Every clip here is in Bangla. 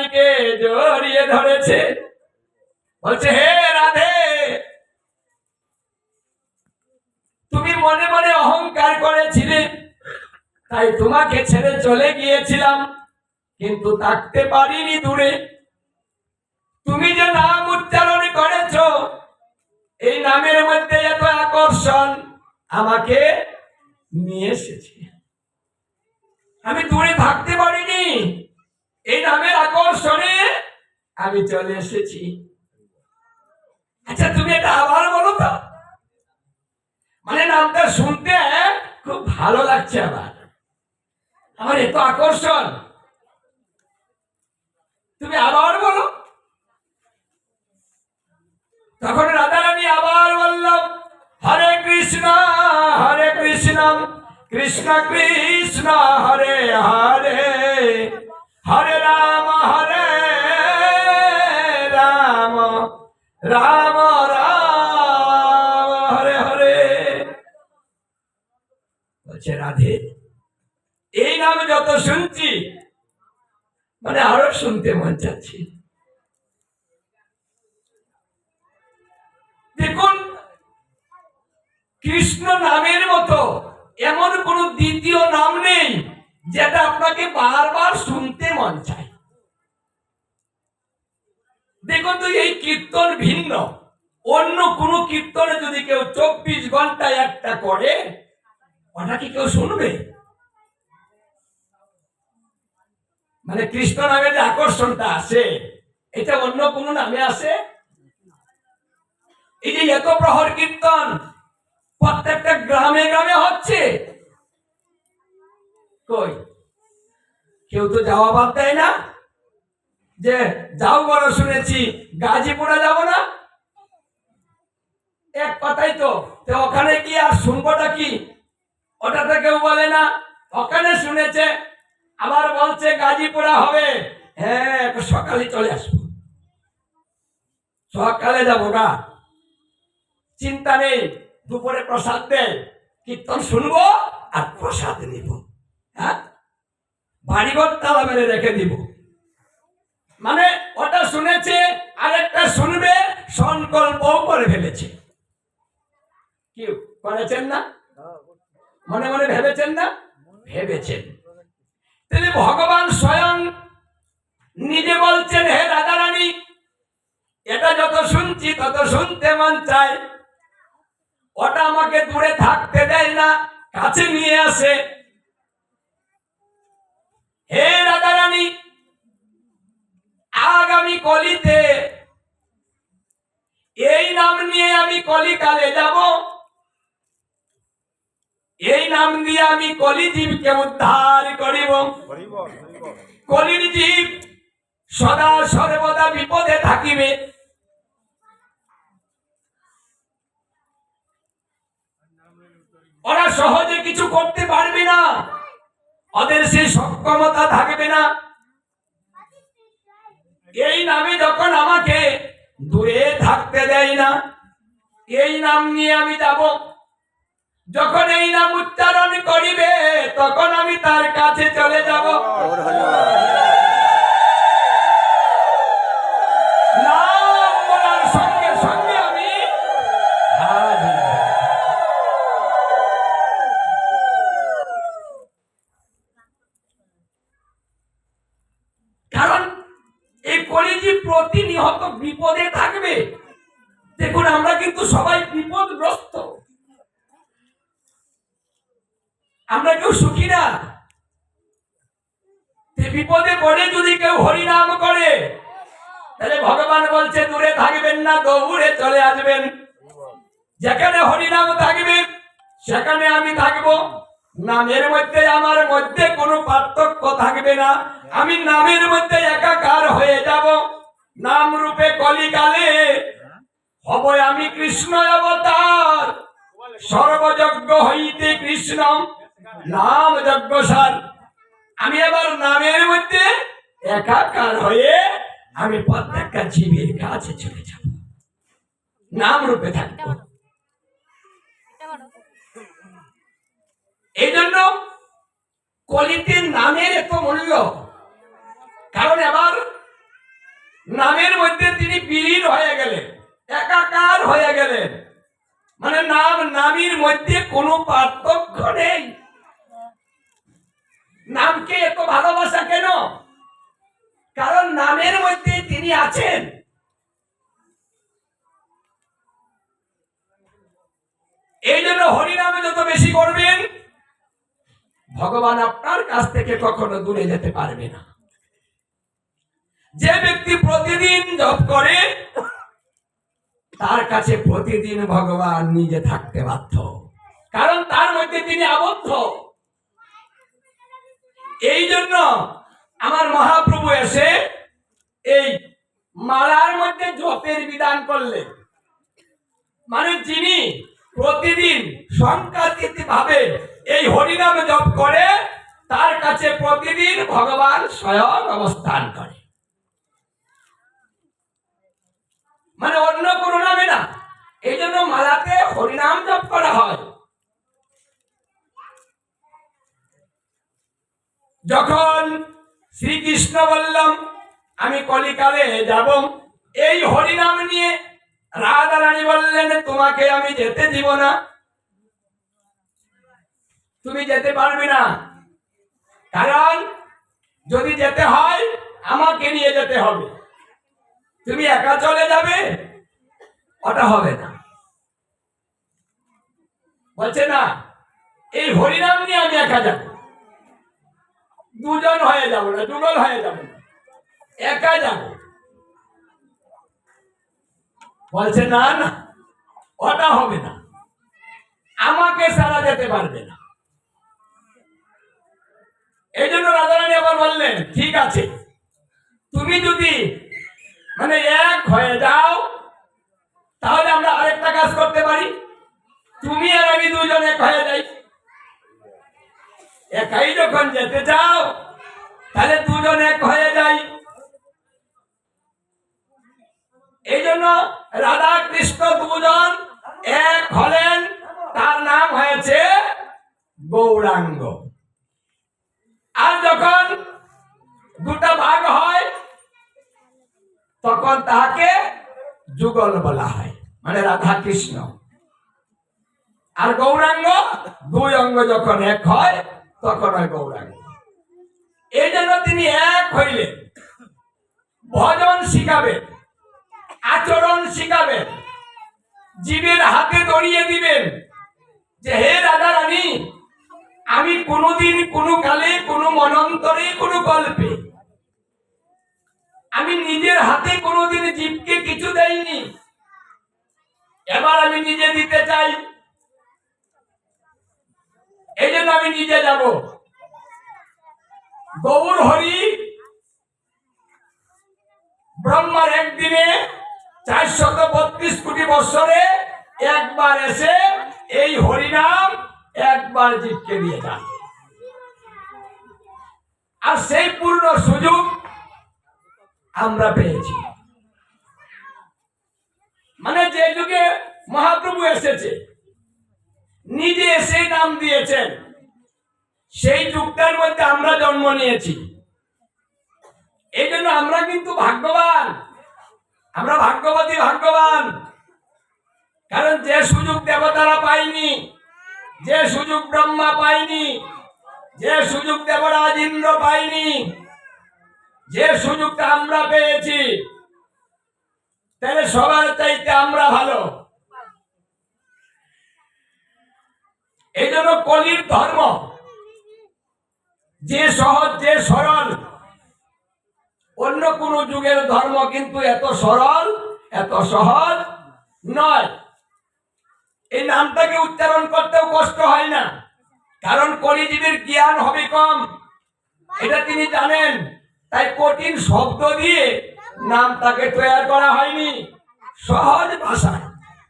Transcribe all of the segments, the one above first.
রানীকে জড়িয়ে ধরেছে? বলছে, হে রাধে! তুমি মনে মনে অহংকার করেছিলে, তাই তোমাকে ছেড়ে চলে গিয়েছিলাম, কিন্তু থাকতে পারিনি দূরে। তুমি যে নাম উচ্চারণ করেছ, এই নামের মধ্যে এত আকর্ষণ আমাকে নিয়ে এসেছে। আমি দূরে থাকতে পারিনি। এই নামের আকর্ষণে আমি চলে এসেছি। আচ্ছা তুমি এটা আবার বলো তো। মানে নামটা শুনতে খুব ভালো লাগছে আমার। আমার এত আকর্ষণ। তুমি আবার বলো। তখন রাধারানী আবার বললাম, হরে কৃষ্ণ হরে কৃষ্ণ কৃষ্ণ কৃষ্ণ, হরে হরে রাম হরে হরে। বলছে, রাধে, এই যত শুনছি মানে আরও শুনতে মন চাচ্ছি। দেখুন, কৃষ্ণ নামের মতো এমন কোন দ্বিতীয় নাম নেই, যেটা আপনাকে বারবার শুনতে মন চায়। দেখুন তো, এই কীর্তন ভিন্ন। অন্য কোন কীর্তনে যদি কেউ চব্বিশ ঘন্টায় একটা করে ওটা কি কেউ শুনবে? মানে কৃষ্ণ নামে যে আকর্ষণটা আসে, এটা অন্য কোন নামে আসে? এই যে এত প্রহর কীর্তন, প্রত্যেকটা গ্রামে গ্রামে হচ্ছে। কই? কেউ তো যাওয়া বাদ দেয় না? যে যাও বড় শুনেছি, গাজীপুরে যাব না? এক কথাই তো ওখানে কি আর শুনবোটা কি? ওটা তো কেউ বলে না। ওখানে শুনেছে, আবার বলছে গাজীপুরা হবে। হ্যাঁ সকালে চলে আসব। সকালে যাব গা। চিন্তা নেই, দুপুরে প্রসাদ দেয় কীর্তন শুনব আর প্রসাদ নিব। হ্যাঁ? বাড়িঘর তালা মেরে রেখে দিব। মানে ওটা শুনেছে, আরেকটা শুনবে, সংকল্প করে ফেলেছে। কি করেছেন না? মনে মনে ভেবেছেন না? ভেবেছেন। তিনি ভগবান স্বয়ং নিজে বলছেন, হে রাজা রানী এটা যত শুনছি, তত শুনতে মন চায়। ওটা আমাকে দূরে থাকতে দেয় না, কাছে নিয়ে আসে। হে রাজা রানী আগামী কলিতে এই নাম নিয়ে আমি কলিকালে যাব। এই নাম দিয়ে আমি কলি জীবকে উদ্ধার করিব। কলির জীব সদা সর্বদা বিপদে থাকিবে। ওরা সহজে কিছু করতে পারবে না। ওদের সেই সক্ষমতা থাকবে না। এই নামে যখন আমাকে দূরে থাকতে দেয় না, এই নাম নিয়ে আমি যাব। যখন এই নাম উচ্চারণ করিবে, তখন আমি তার কাছে চলে যাব নাম বলার সঙ্গে সঙ্গে আমি হাজির হব। কারণ এই কলিজি প্রতিনিহত বিপদে থাকবে দেখুন আমরা কিন্তু সবাই বিপদগ্রস্ত আমরা কেউ সুখী না তে বিপদে পড়ে যদি কেউ হরিনাম করে, তাহলে ভগবান বলছে, দূরে থাকবেন না দৌড়ে চলে আসবেন। যেখানে হরিনাম থাকবে, সেখানে আমি থাকব। নামের মধ্যে, আমার মধ্যে কোনো পার্থক্য থাকবে না। আমি নামের মধ্যে একাকার হয়ে যাব। নাম রূপে কলিকালে হব আমি কৃষ্ণ অবতার। সর্বযজ্ঞ হইতে কৃষ্ণ, নাম যজ্ঞ সার। আমি এবার নামের মধ্যে একাকার হয়ে আমি প্রত্যেকটা জীবের কাছে চলে যাব। নাম রূপে থাকব। এই জন্য কলিতে নামের এত মূল্য। কারণ এবার নামের মধ্যে তিনি বিলীন হয়ে গেলেন একাকার হয়ে গেলেন। মানে নাম নামের মধ্যে কোনো পার্থক্য নেই। নামকে এত ভালোবাসা কেন? কারণ নামের মধ্যে তিনি আছেন। এই জন্য হরিনামে যত বেশি করবেন, ভগবান আপনার কাছ থেকে কখনো দূরে যেতে পারবে না। যে ব্যক্তি প্রতিদিন জপ করে, তার কাছে প্রতিদিন ভগবান নিজে থাকতে বাধ্য। কারণ তার মধ্যে তিনি আবদ্ধ। এই জন্য আমার মহাপ্রভু এসে এই মালার মধ্যে জপের বিধান করলেন। মানে যিনি প্রতিদিন সংকাতিত ভাবে এই হরিনাম জপ করে, তার কাছে প্রতিদিন ভগবান স্বয়ং অবস্থান করে। মানে অন্য কোনো নামে না। এই জন্য মালাতে হরিনাম জপ করা হয়। যখন শ্রীকৃষ্ণ বললাম, আমি কলিকালে যাব। এই হরিনাম নিয়ে রাধা রানী বললেন, তোমাকে আমি যেতে দিব না। তুমি যেতে পারবে না। কারণ যদি যেতে হয়, আমাকে নিয়ে যেতে হবে। তুমি একা চলে যাবে, ওটা হবে না। বলছে, না, এই হরিনাম নিয়ে আমি একা যাব। দুজন হয়ে যাব না যুগল হয়ে যাব না। একা যাব। বলছে, না না, ওটা হবে না। আমাকে সারা যেতে পারবে না। এই জন্য রাজারানী আবার বললেন, ঠিক আছে, তুমি যদি মানে এক হয়ে যাও, তাহলে আমরা আরেকটা কাজ করতে পারি। তুমি আর আমি দুজন এক হয়ে যাই। একাই যখন যেতে চাও, তাহলে দুজন এক হয়ে যাই। এই জন্য রাধা কৃষ্ণ দুজন এক হলেন, তার নাম হয়েছে গৌরাঙ্গ। আর যখন দুটা ভাগ হয়, তখন তাকে যুগল বলা হয় মানে রাধা কৃষ্ণ আর গৌরাঙ্গ দুই অঙ্গ যখন এক হয় তখন হয় গৌরাঙ্গ এই জন্য তিনি এক হইলেন ভজন শিখাবেন আচরণ শিখাবেন জীবের হাতে দড়িয়ে দিবেন যে, হে রাধা রানী আমি কোনোদিন কোনো কালে, কোনো মনন্তরে, কোনো গল্পে আমি নিজের হাতে কোনোদিন জীবকে কিছু দেইনি। এবার আমি নিজে দিতে চাই। এই জন্য আমি নিজে যাব। গৌর হরি ব্রহ্মার একদিনে চারশত বত্রিশ কোটি বৎসরে একবার এসে এই হরিনাম একবার জীবকে দিয়ে যান। আর সেই পূর্ণ সুযোগ আমরা পেয়েছি। মানে যে যুগে মহাপ্রভু এসেছে নিজে এসে নাম দিয়েছেন। সেই যুগটার মধ্যে আমরা জন্ম নিয়েছি। এই জন্য আমরা কিন্তু ভাগ্যবান। আমরা ভাগ্যবতী, ভাগ্যবান। কারণ যে সুযোগ দেবতারা পাইনি যে সুযোগ ব্রহ্মা পাইনি যে সুযোগ দেবরাজ ইন্দ্র পাইনি যে সুযোগটা আমরা পেয়েছি, তাহলে সবার চাইতে আমরা ভালো। এই জন্য কলির ধর্ম। যে সহজ, যে সরল। অন্য কোন যুগের ধর্ম কিন্তু এত সরল, এত সহজ নয়। এই নামটাকে উচ্চারণ করতেও কষ্ট হয় না। কারণ কলিজীবীর জ্ঞান হবে কম। এটা তিনি জানেন। তাই কঠিন শব্দ দিয়ে নামটাকে তৈরি করা হয়নি। সহজ ভাষায়,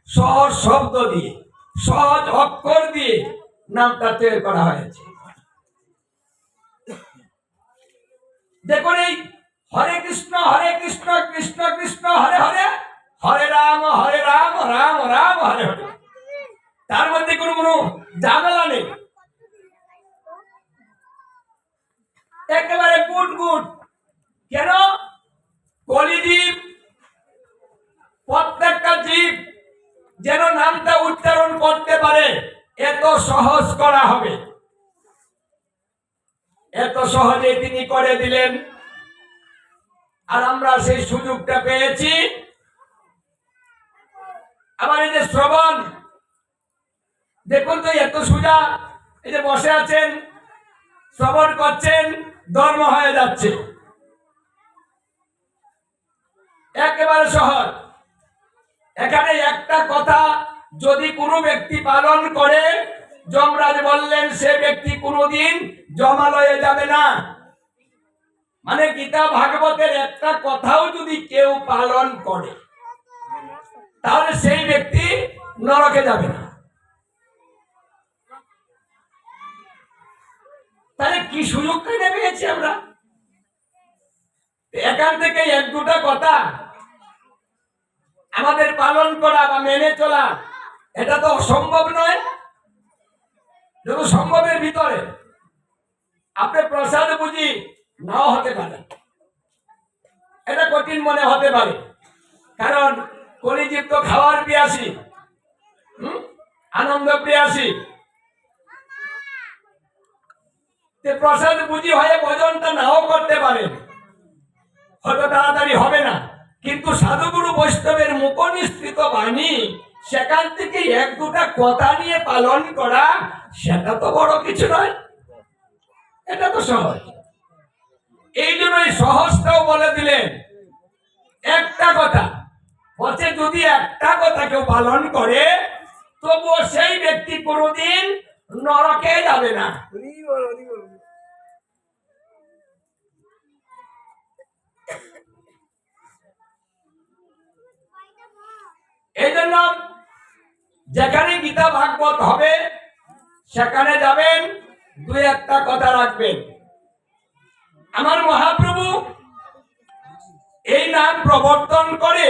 সহজ শব্দ দিয়ে, সহজ অক্ষর নাম তাতে করা হয়েছে। দেখুন এই হরে কৃষ্ণ হরে কৃষ্ণ কৃষ্ণ কৃষ্ণ, হরে হরে হরে রাম হরে রাম রাম রাম, হরে হরে। তার মধ্যে কোনো কোনো ঝামেলা নেই। একেবারে গুট গুট কেন? কলিজীব প্রত্যেকটা জীব যেন নামটা উচ্চারণ করতে পারে এত সহজ করা হবে। এত সহজে তিনি করে দিলেন। আর আমরা সেই সুযোগটা পেয়েছি। আবার এই যে শ্রবণ, দেখুন তো এত সুজা, এই যে বসে আছেন, শ্রবণ করছেন ধর্ম হয়ে যাচ্ছে। একেবারে সহজ। এখানে একটা কথা যদি কোনো ব্যক্তি পালন করে, যমরাজ বললেন, সে ব্যক্তি কোনোদিন জমালয়ে যাবে না। মানে গীতা ভাগবতের একটা কথাও যদি কেউ পালন করে, তাহলে সেই ব্যক্তি নরকে যাবে না। তাহলে কি সুযোগ কেটে পেয়েছি আমরা? এখান থেকে এক দুটা কথা। আমাদের পালন করা বা মেনে চলা এটা তো অসম্ভব নয়। যত সম্ভবের ভিতরে আপনি প্রসাদ বুঝি নাও হতে পারে। এটা কঠিন মনে হতে পারে। কারণ কলিজীব তো খাওয়ার পিয়াসী হুম? আনন্দ প্রিয়াসী। প্রসাদ বুঝি হয়ে ভজনটা নাও করতে পারে। হয়তো তাড়াতাড়ি হবে না। কিন্তু সাধুগুরু সেখান থেকে এক দুটা কথা নিয়ে পালন করা, সেটা তো বড় কিছু নয়। এটা তো সহজ। এই জন্যই সহজটাও বলে দিলেন। একটা কথা বলছে যদি একটা কথা কেউ পালন করে, তবুও সেই ব্যক্তি কোনোদিন নরকে যাবে না। এই জন্য যেখানে গীতা ভাগবত হবে, সেখানে যাবেন দুই একটা কথা রাখবেন। আমার মহাপ্রভু এই নাম প্রবর্তন করে